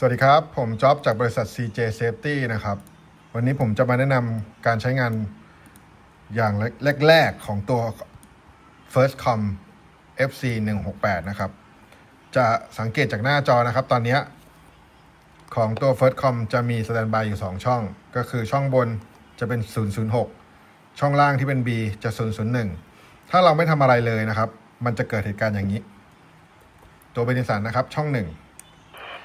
สวัสดีครับ ผมจ๊อบจากบริษัท CJ Safety นะครับ วันนี้ผมจะมาแนะนำการใช้งานอย่างแรก ๆ ของตัว Firstcom FC 168นะครับ จะสังเกตจากหน้าจอนะครับ ตอนนี้ของตัว Firstcom จะมีสแตนบายอยู่ 2 ช่อง ก็คือช่องบนจะเป็น 006 ช่องล่างที่เป็น B จะ 001 ถ้าเราไม่ทำอะไรเลยนะครับ มันจะเกิดเหตุการณ์อย่างนี้ ตัวเบนิสันนะครับ ช่องหนึ่ง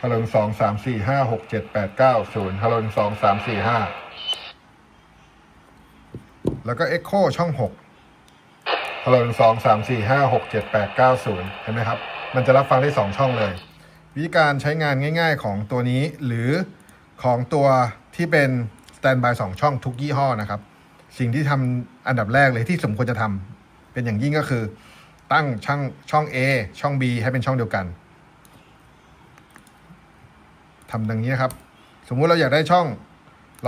ฮัลโหลสองสามสี่ห้าหกเจ็ดแปดเก้าศูนย์ฮัลโหลสองสามสี่ห้าแล้วก็เอ็กโคช่องหกฮัลโหลสองสามสี่ห้าหกเจ็ดแปดเก้าศูนย์เห็นไหมครับ มันจะรับฟังได้สองช่องเลย วิธีการใช้งานง่ายๆของตัวนี้หรือของตัวที่เป็นสแตนบายสองช่องทุกยี่ห้อนะครับ สิ่งที่ทำอันดับแรกเลยที่สมควรจะทำเป็นอย่างยิ่งก็คือ ตั้งช่องช่อง A ช่อง B ให้เป็นช่องเดียวกัน ทำดังนี้นะครับ สมมุติเราอยากได้ช่อง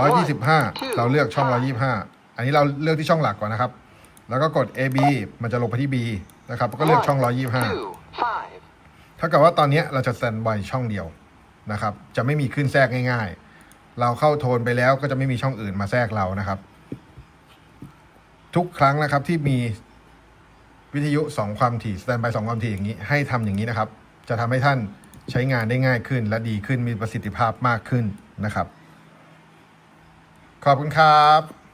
125 เราเลือกช่อง 125 อันนี้เราเลือกที่ช่องหลักก่อนนะครับ แล้วก็กด AB มันจะลงไปที่ B นะครับแล้วก็เลือกช่อง One, two, five. 125เท่ากับว่าตอนนี้เราจะสแตนบายช่องเดียวนะครับ จะไม่มีขึ้นแทรกง่ายๆ เราเข้าโทนไปแล้วก็จะไม่มีช่องอื่นมาแทรกเรานะครับ ทุกครั้งนะครับที่มีวิทยุ 2 ความถี่สแตนบาย2ความถี่อย่างนี้ ให้ทำอย่างนี้นะครับ จะทำให้ท่าน ใช้งานได้ง่ายขึ้นและดีขึ้นมีประสิทธิภาพมากขึ้นนะครับ ขอบคุณครับ